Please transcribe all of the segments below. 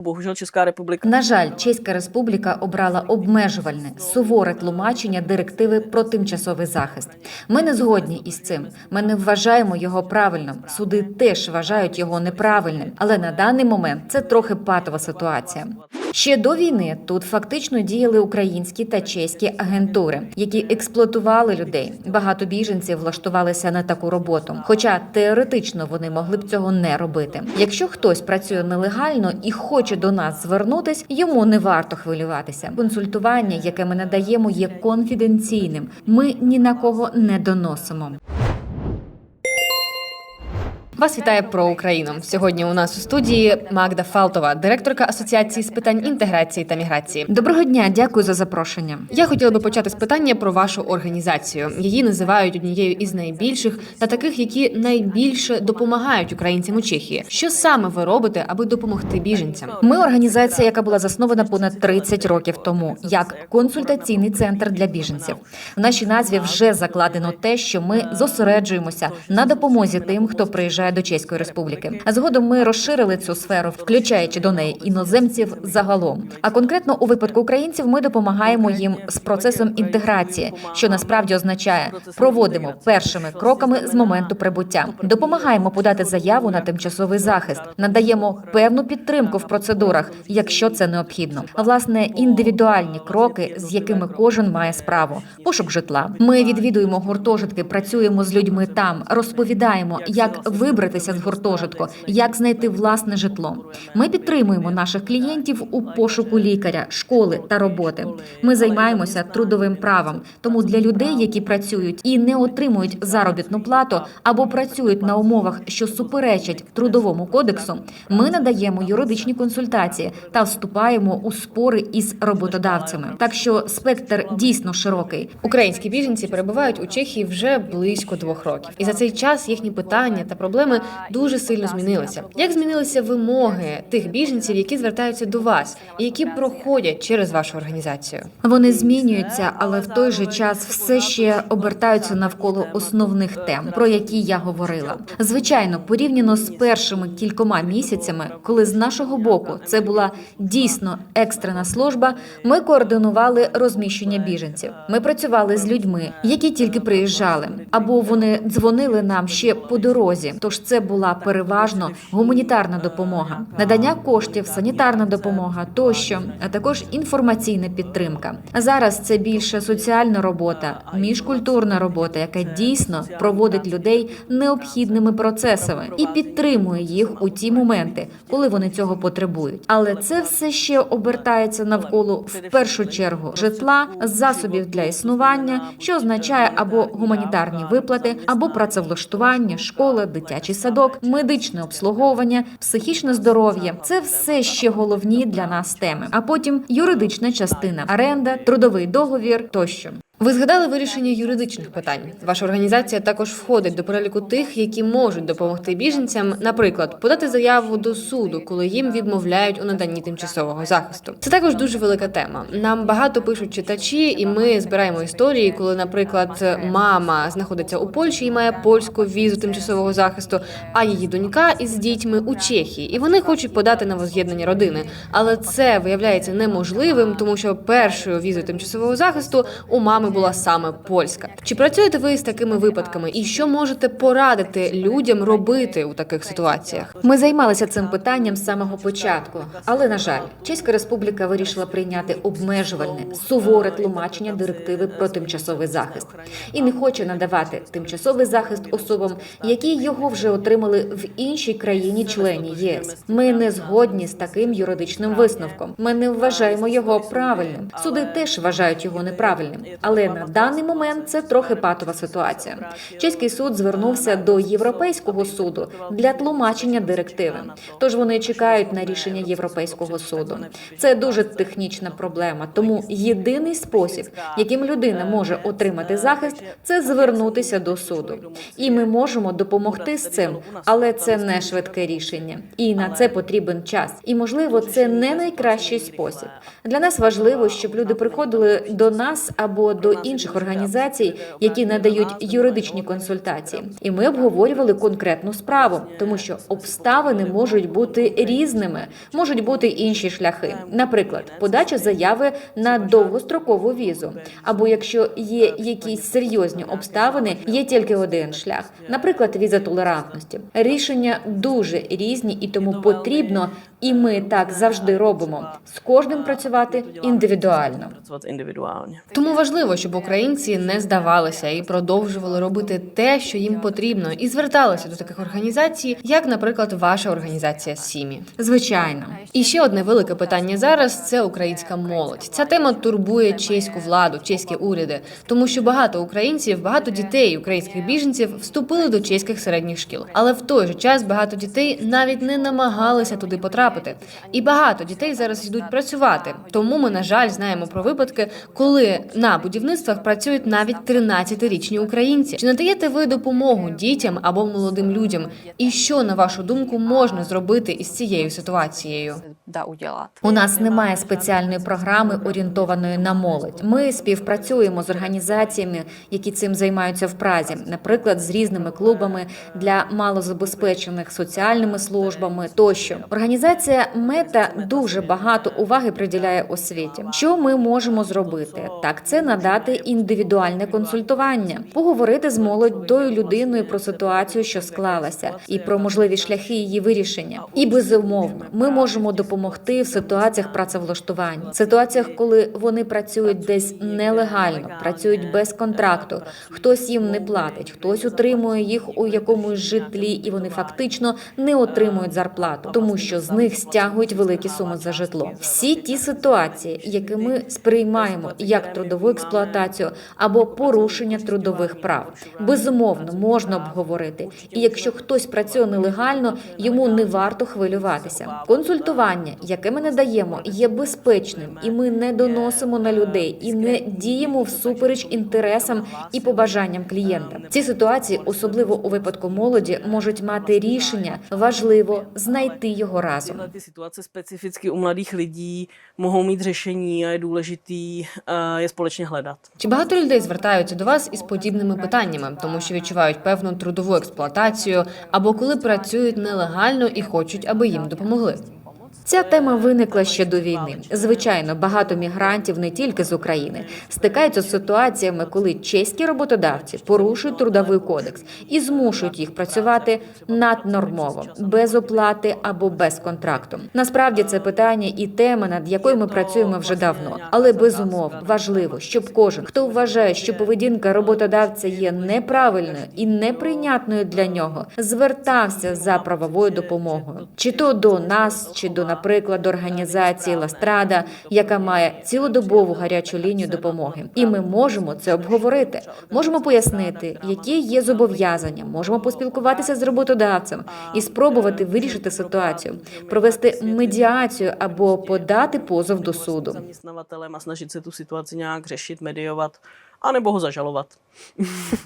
Bohužel Чеська Республіка. На жаль, Чеська Республіка обрала обмежувальне суворе тлумачення директиви про тимчасовий захист. Ми не згодні із цим. Ми не вважаємо його правильним. Суди теж вважають його неправильним. Але на даний момент це трохи патова ситуація. Ще до війни тут фактично діяли українські та чеські агентури, які експлуатували людей. Багато біженців влаштувалися на таку роботу. Хоча теоретично вони могли б цього не робити. Якщо хтось працює нелегально і хоче до нас звернутись, йому не варто хвилюватися. Консультування, яке ми надаємо, є конфіденційним. Ми ні на кого не доносимо. Вас вітає про Україну. Сьогодні у нас у студії Магда Фалтова, директорка Асоціації з питань інтеграції та міграції. Доброго дня, дякую за запрошення. Я хотіла би почати з питання про вашу організацію. Її називають однією із найбільших та таких, які найбільше допомагають українцям у Чехії. Що саме ви робите, аби допомогти біженцям? Ми організація, яка була заснована понад 30 років тому, як консультаційний центр для біженців. В нашій назві вже закладено те, що ми зосереджуємося на допомозі тим, хто приїжджає до Чеської Республіки. А згодом ми розширили цю сферу, включаючи до неї іноземців загалом. А конкретно у випадку українців ми допомагаємо їм з процесом інтеграції, що насправді означає проводимо першими кроками з моменту прибуття. Допомагаємо подати заяву на тимчасовий захист, надаємо певну підтримку в процедурах, якщо це необхідно. Власне, індивідуальні кроки, з якими кожен має справу, пошук житла. Ми відвідуємо гуртожитки, працюємо з людьми там, розповідаємо, як вибратися з гуртожитку, як знайти власне житло. Ми підтримуємо наших клієнтів у пошуку лікаря, школи та роботи. Ми займаємося трудовим правом. Тому для людей, які працюють і не отримують заробітну плату або працюють на умовах, що суперечать трудовому кодексу, ми надаємо юридичні консультації та вступаємо у спори із роботодавцями. Так що спектр дійсно широкий. Українські біженці перебувають у Чехії вже близько двох років, і за цей час їхні питання та проблеми дуже сильно змінилися. Як змінилися вимоги тих біженців, які звертаються до вас, і які проходять через вашу організацію? Вони змінюються, але в той же час все ще обертаються навколо основних тем, про які я говорила. Звичайно, порівняно з першими кількома місяцями, коли з нашого боку це була дійсно екстрена служба, ми координували розміщення біженців. Ми працювали з людьми, які тільки приїжджали, або вони дзвонили нам ще по дорозі. Тож це була переважно гуманітарна допомога, надання коштів, санітарна допомога тощо, а також інформаційна підтримка. Зараз це більше соціальна робота, міжкультурна робота, яка дійсно проводить людей необхідними процесами і підтримує їх у ті моменти, коли вони цього потребують. Але це все ще обертається навколо в першу чергу житла, засобів для існування, що означає або гуманітарні виплати, або працевлаштування, школа, дитячий садок, медичне обслуговування, психічне здоров'я це все ще головні для нас теми. А потім юридична частина, оренда, трудовий договір тощо. Ви згадали вирішення юридичних питань. Ваша організація також входить до переліку тих, які можуть допомогти біженцям, наприклад, подати заяву до суду, коли їм відмовляють у наданні тимчасового захисту. Це також дуже велика тема. Нам багато пишуть читачі, і ми збираємо історії, коли, наприклад, мама знаходиться у Польщі і має польську візу тимчасового захисту, а її донька із дітьми у Чехії, і вони хочуть подати на воз'єднання родини. Але це виявляється неможливим, тому що першою візою тимчасового захисту у мами була саме польська. Чи працюєте ви з такими випадками, і що можете порадити людям робити у таких ситуаціях? Ми займалися цим питанням з самого початку, але на жаль, Чеська Республіка вирішила прийняти обмежувальне суворе тлумачення директиви про тимчасовий захист і не хоче надавати тимчасовий захист особам, які його вже отримали в іншій країні-члені ЄС. Ми не згодні з таким юридичним висновком. Ми не вважаємо його правильним. Суди теж вважають його неправильним, але на даний момент це трохи патова ситуація. Чеський суд звернувся до Європейського суду для тлумачення директиви. Тож вони чекають на рішення Європейського суду. Це дуже технічна проблема. Тому єдиний спосіб, яким людина може отримати захист, це звернутися до суду. І ми можемо допомогти з цим, але це не швидке рішення. І на це потрібен час. І можливо, це не найкращий спосіб. Для нас важливо, щоб люди приходили до нас або до до інших організацій, які надають юридичні консультації, і ми обговорювали конкретну справу, тому що обставини можуть бути різними, можуть бути інші шляхи. Наприклад, подача заяви на довгострокову візу, або якщо є якісь серйозні обставини, є тільки один шлях, наприклад, віза толерантності. Рішення дуже різні, і тому потрібно, і ми так завжди робимо з кожним працювати індивідуально. Тому важливо, щоб українці не здавалися і продовжували робити те, що їм потрібно, і зверталися до таких організацій, як, наприклад, ваша організація Сімі. Звичайно. І ще одне велике питання зараз це українська молодь. Ця тема турбує чеську владу, чеські уряди, тому що багато українців, багато дітей, українських біженців вступили до чеських середніх шкіл. Але в той же час багато дітей навіть не намагалися туди потрапити. І багато дітей зараз йдуть працювати. Тому ми, на жаль, знаємо про випадки, коли на будівництвах працюють навіть 13-річні українці. Чи надаєте ви допомогу дітям або молодим людям? І що на вашу думку можна зробити із цією ситуацією? У нас немає спеціальної програми орієнтованої на молодь. Ми співпрацюємо з організаціями, які цим займаються в Празі, наприклад, з різними клубами для малозабезпечених соціальними службами тощо. Організація Мета дуже багато уваги приділяє освіті. Що ми можемо зробити? Так, це надати індивідуальне консультування, поговорити з молодою людиною про ситуацію, що склалася, і про можливі шляхи її вирішення. І безумовно, ми можемо допомогти в ситуаціях працевлаштування, ситуаціях, коли вони працюють десь нелегально, працюють без контракту. Хтось їм не платить, хтось утримує їх у якомусь житлі, і вони фактично не отримують зарплату, тому що з них стягують великі суми за житло. Всі ті ситуації, які ми сприймаємо як трудову експлуатацію або порушення трудових прав, безумовно можна обговорити. І якщо хтось працює нелегально, йому не варто хвилюватися. Консультування, яке ми надаємо, є безпечним, і ми не доносимо на людей і не діємо всупереч інтересам і побажанням клієнта. Ці ситуації, особливо у випадку молоді, можуть мати рішення. Важливо знайти його разом. Tyhle ty situace specificky u mladých lidí mohou mít řešení a je důležitý eh, je společně hledat. Чи багато людей звертаються до вас із подібними питаннями, тому що відчувають певну трудову експлуатацію або коли працюють нелегально і хочуть, аби їм допомогли? Ця тема виникла ще до війни. Звичайно, багато мігрантів не тільки з України стикаються з ситуаціями, коли чеські роботодавці порушують трудовий кодекс і змушують їх працювати наднормово, без оплати або без контракту. Насправді це питання і тема, над якою ми працюємо вже давно. Але безумовно важливо, щоб кожен, хто вважає, що поведінка роботодавця є неправильною і неприйнятною для нього, звертався за правовою допомогою, чи то до нас, чи до, наприклад, організації Ластрада, яка має цілодобову гарячу лінію допомоги. І ми можемо це обговорити. Можемо пояснити, які є зобов'язання, можемо поспілкуватися з роботодавцем і спробувати вирішити ситуацію, провести медіацію або подати позов до суду. Ho zažalovat.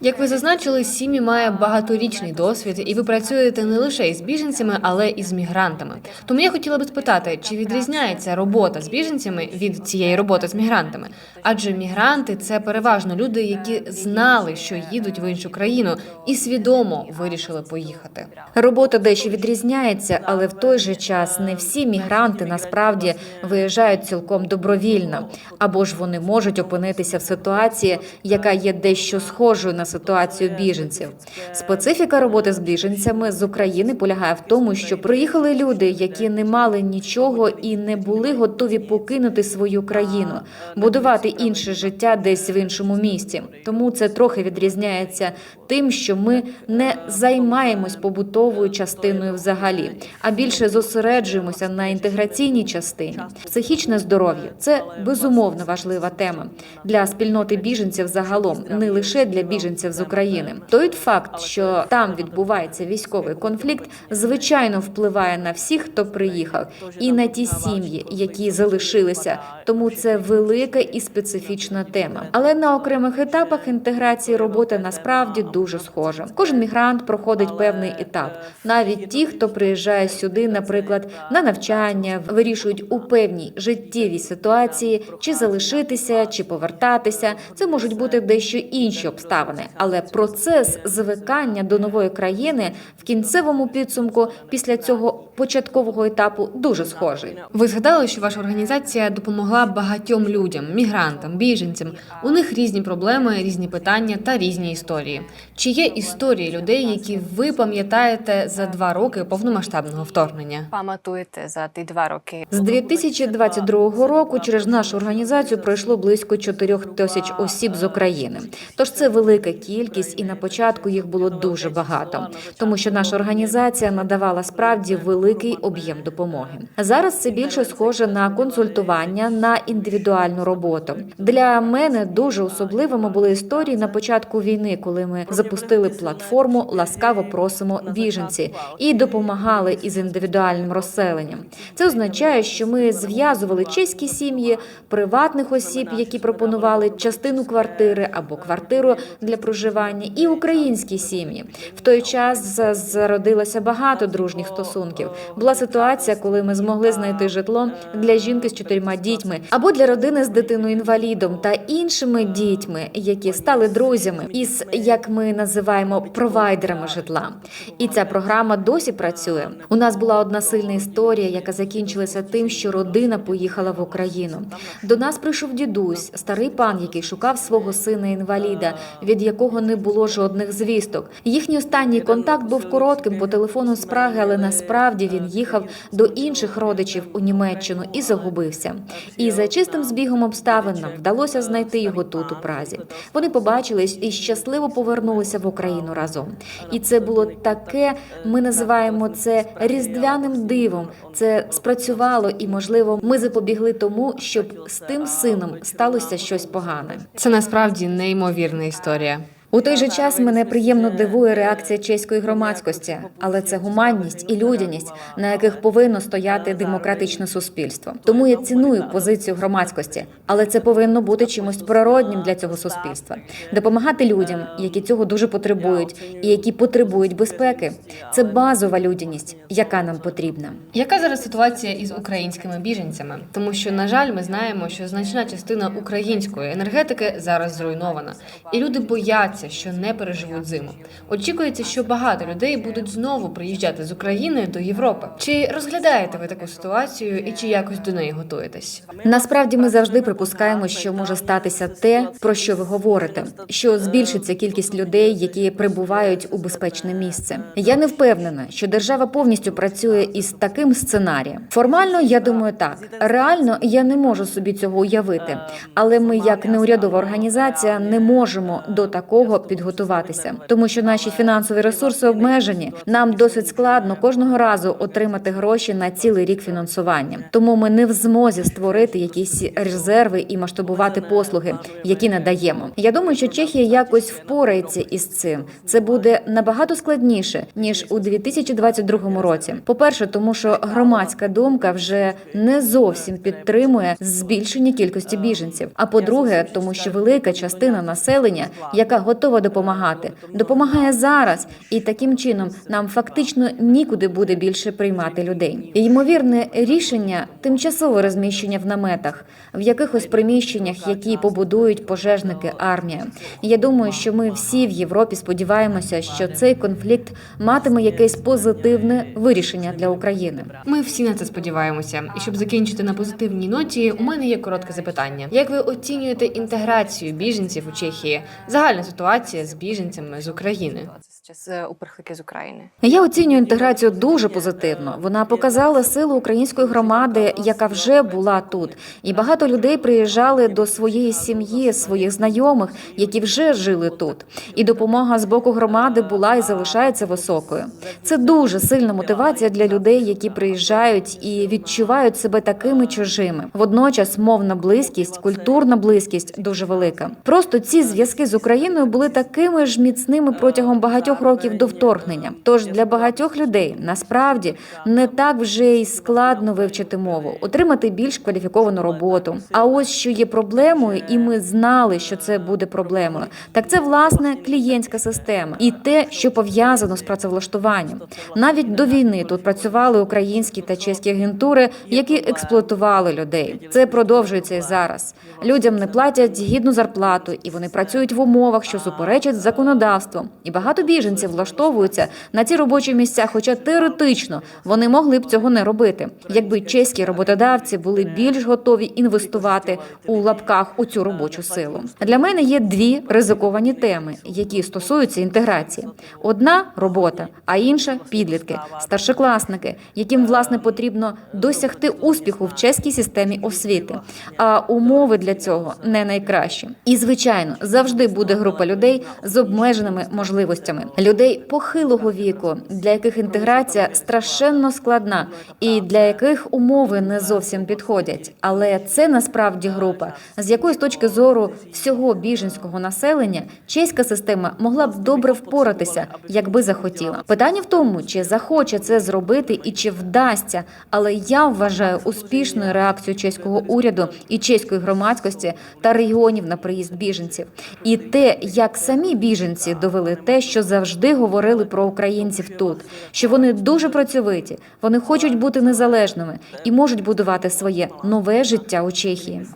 Як ви зазначили, Сімі має багаторічний досвід, і ви працюєте не лише із біженцями, але і з мігрантами. Тому я хотіла би спитати, чи відрізняється робота з біженцями від цієї роботи з мігрантами? Адже мігранти це переважно люди, які знали, що їдуть в іншу країну, і свідомо вирішили поїхати. Робота дещо відрізняється, але в той же час не всі мігранти насправді виїжджають цілком добровільно, або ж вони можуть опинитися в ситуації, яка є дещо схожою на ситуацію біженців. Специфіка роботи з біженцями з України полягає в тому, що приїхали люди, які не мали нічого і не були готові покинути свою країну, будувати інше життя десь в іншому місці. Тому це трохи відрізняється тим, що ми не займаємось побутовою частиною взагалі, а більше зосереджуємося на інтеграційній частині. Психічне здоров'я це безумовно важлива тема для спільноти біженців загалом, не лише для біженців з України. Той факт, що там відбувається військовий конфлікт, звичайно впливає на всіх, хто приїхав, і на ті сім'ї, які залишилися. Тому це велика і специфічна тема. Але на окремих етапах інтеграції робота насправді дуже схожа. Кожен мігрант проходить певний етап. Навіть ті, хто приїжджає сюди, наприклад, на навчання, вирішують у певній життєвій ситуації, чи залишитися, чи повертатися. Це може можуть бути дещо інші обставини, але процес звикання до нової країни в кінцевому підсумку після цього початкового етапу дуже схожий. Ви згадали, що ваша організація допомогла багатьом людям, мігрантам, біженцям. У них різні проблеми, різні питання та різні історії. Чи є історії людей, які ви пам'ятаєте за два роки повномасштабного вторгнення? Пам'ятуєте за ті два роки? З 2022 року через нашу організацію пройшло близько 4 тисяч осіб з України. Тож це велика кількість, і на початку їх було дуже багато, тому що наша організація надавала справді великий об'єм допомоги. Зараз це більше схоже на консультування на індивідуальну роботу. Для мене дуже особливими були історії на початку війни, коли ми запустили платформу Ласкаво просимо біженці і допомагали із індивідуальним розселенням. Це означає, що ми зв'язували чеські сім'ї, приватних осіб, які пропонували частину квартири або квартиру для проживання, і українські сім'ї. В той час зародилося багато дружніх стосунків. Була ситуація, коли ми змогли знайти житло для жінки з чотирма дітьми або для родини з дитиною інвалідом та іншими дітьми, які стали друзями із як ми називаємо провайдерами житла. І ця програма досі працює. У нас була одна сильна історія, яка закінчилася тим, що родина поїхала в Україну. До нас прийшов дідусь, старий пан, який шукав свого сина інваліда, від якого не було жодних звісток. Їхній останній контакт був коротким по телефону з Праги, але насправді він їхав до інших родичів у Німеччину і загубився. І за чистим збігом обставин нам вдалося знайти його тут у Празі. Вони побачились і щасливо повернулися в Україну разом. І це було таке. Ми називаємо це різдвяним дивом. Це спрацювало, і можливо, ми запобігли тому, щоб з тим сином сталося щось погане. Це насправді неймовірна історія. У той же час мене приємно дивує реакція чеської громадськості, але це гуманність і людяність, на яких повинно стояти демократичне суспільство. Тому я ціную позицію громадськості, але це повинно бути чимось природнім для цього суспільства. Допомагати людям, які цього дуже потребують, і які потребують безпеки. Це базова людяність, яка нам потрібна. Яка зараз ситуація із українськими біженцями? Тому що, на жаль, ми знаємо, що значна частина української енергетики зараз зруйнована, і люди бояться, що не переживуть зиму. Очікується, що багато людей будуть знову приїжджати з України до Європи. Чи розглядаєте ви таку ситуацію і чи якось до неї готуєтесь? Насправді ми завжди припускаємо, що може статися те, про що ви говорите, що збільшиться кількість людей, які прибувають у безпечне місце. Я не впевнена, що держава повністю працює із таким сценарієм. Формально, я думаю, так реально я не можу собі цього уявити, але ми, як неурядова організація, не можемо до такого підготуватися, тому що наші фінансові ресурси обмежені. Нам досить складно кожного разу отримати гроші на цілий рік фінансування. Тому ми не в змозі створити якісь резерви і масштабувати послуги, які надаємо. Я думаю, що Чехія якось впорається із цим. Це буде набагато складніше ніж у 2022 році. По перше, тому що громадська думка вже не зовсім підтримує збільшення кількості біженців. А по-друге, тому що велика частина населення, яка готова допомагати, допомагає зараз, і таким чином нам фактично нікуди буде більше приймати людей. Ймовірне рішення тимчасове розміщення в наметах в якихось приміщеннях, які побудують пожежники, армія. Я думаю, що ми всі в Європі сподіваємося, що цей конфлікт матиме якесь позитивне вирішення для України. Ми всі на це сподіваємося. І щоб закінчити на позитивній ноті, у мене є коротке запитання: як ви оцінюєте інтеграцію біженців у Чехії? Загальна ситуація з біженцями з України? З уперхлики з України. Я оцінюю інтеграцію дуже позитивно. Вона показала силу української громади, яка вже була тут, і багато людей приїжджали до своєї сім'ї, своїх знайомих, які вже жили тут. І допомога з боку громади була і залишається високою. Це дуже сильна мотивація для людей, які приїжджають і відчувають себе такими чужими. Водночас мовна близькість, культурна близькість дуже велика. Просто ці зв'язки з Україною були такими ж міцними протягом багатьох років до вторгнення. Тож для багатьох людей насправді не так вже й складно вивчити мову, отримати більш кваліфіковану роботу. А ось що є проблемою, і ми знали, що це буде проблемою. Так це власне клієнтська система і те, що пов'язано з працевлаштуванням. Навіть до війни тут працювали українські та чеські агентури, які експлуатували людей. Це продовжується і зараз. Людям не платять гідну зарплату, і вони працюють в умовах, що суперечать законодавству. І багато біженців влаштовуються на ці робочі місця, хоча теоретично вони могли б цього не робити, якби чеські роботодавці були більш готові інвестувати у лапках у цю робочу силу. Для мене є дві ризиковані теми, які стосуються інтеграції: одна робота, а інша підлітки, старшокласники, яким власне потрібно досягти успіху в чеській системі освіти. А умови для цього не найкращі. І звичайно, завжди буде група людей з обмеженими можливостями, людей похилого віку, для яких інтеграція страшенно складна і для яких умови не зовсім підходять. Але це насправді група, з якої з точки зору всього біженського населення чеська система могла б добре впоратися, якби захотіла. Питання в тому, чи захоче це зробити і чи вдасться. Але я вважаю успішною реакцією чеського уряду і чеської громадськості та регіонів на приїзд біженців, і те, як самі біженці довели те, що завжди говорили про українців тут, що вони дуже працьовиті, вони хочуть бути незалежними і можуть будувати своє нове життя у Чехії.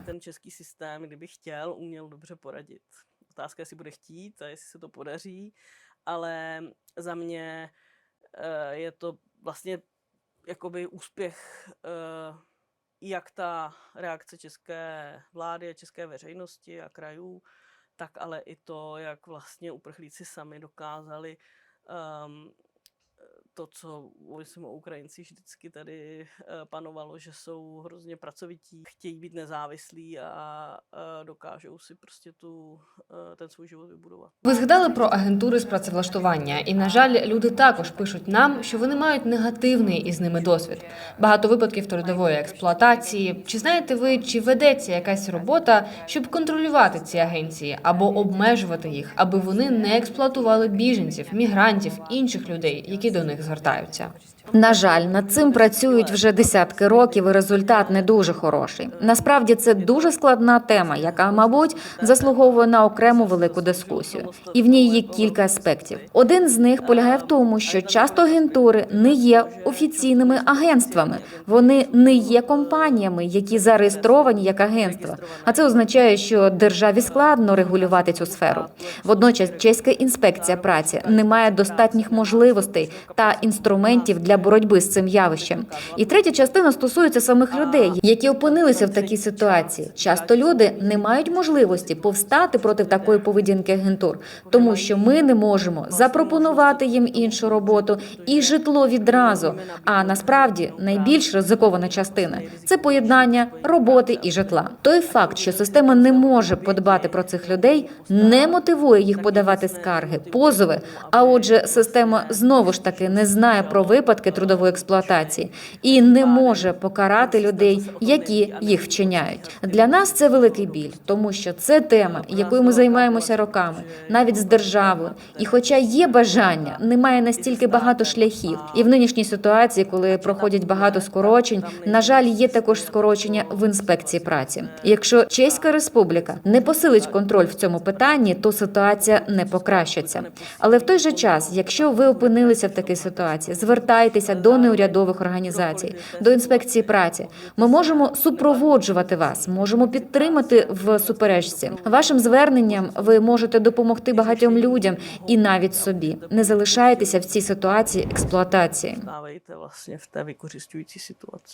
Otázka, jestli bude chtít a jestli se to podaří, ale za mě eh, je to vlastně jakoby úspěch eh, jak ta reakce české vlády a české veřejnosti a krajů, tak ale i to, jak vlastně uprchlíci sami dokázali um, to, co myslím o Ukrajincích vždycky tady eh, panovalo, že jsou hrozně pracovití, chtějí být nezávislí a dokážou si prostě tu, eh, ten svůj život vybudovat. Ви згадали про агентури з працевлаштування, і на жаль, люди також пишуть нам, що вони мають негативний із ними досвід. Багато випадків трудової експлуатації. Чи знаєте ви, чи ведеться якась робота, щоб контролювати ці агенції або обмежувати їх, аби вони не експлуатували біженців, мігрантів, інших людей, які до них звертаються? На жаль, над цим працюють вже десятки років, і результат не дуже хороший. Насправді це дуже складна тема, яка, мабуть, заслуговує на окрему велику дискусію. І в ній є кілька аспектів. Один з них полягає в тому, що часто агентури не є офіційними агентствами, вони не є компаніями, які зареєстровані як агентства. А це означає, що державі складно регулювати цю сферу. Водночас, чеська інспекція праці не має достатніх можливостей та інструментів для боротьби з цим явищем. І третя частина стосується самих людей, які опинилися в такій ситуації. Часто люди не мають можливості повстати проти такої поведінки агентур, тому що ми не можемо запропонувати їм іншу роботу і житло відразу. А насправді найбільш ризикована частина це поєднання роботи і житла. Той факт, що система не може подбати про цих людей, не мотивує їх подавати скарги, позови. А отже, система знову ж таки не знає про випадки трудової експлуатації і не може покарати людей, які їх вчиняють. Для нас це великий біль, тому що це тема, якою ми займаємося роками, навіть з державою. І, хоча є бажання, немає настільки багато шляхів. І в нинішній ситуації, коли проходять багато скорочень, на жаль, є також скорочення в інспекції праці. Якщо Чеська Республіка не посилить контроль в цьому питанні, то ситуація не покращиться. Але в той же час, якщо ви опинилися в такій ситуації, звертайтеся до неурядових організацій, до інспекції праці. Ми можемо супроводжувати вас, можемо підтримати в суперечці. Вашим зверненням ви можете допомогти багатьом людям і навіть собі. Не залишайтеся в цій ситуації експлуатації.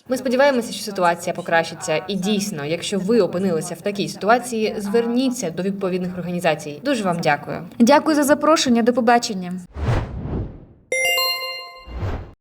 Ми сподіваємося, що ситуація покращиться. І дійсно, якщо ви опинилися в такій ситуації, зверніться до відповідних організацій. Дуже вам дякую. Дякую за запрошення. До побачення.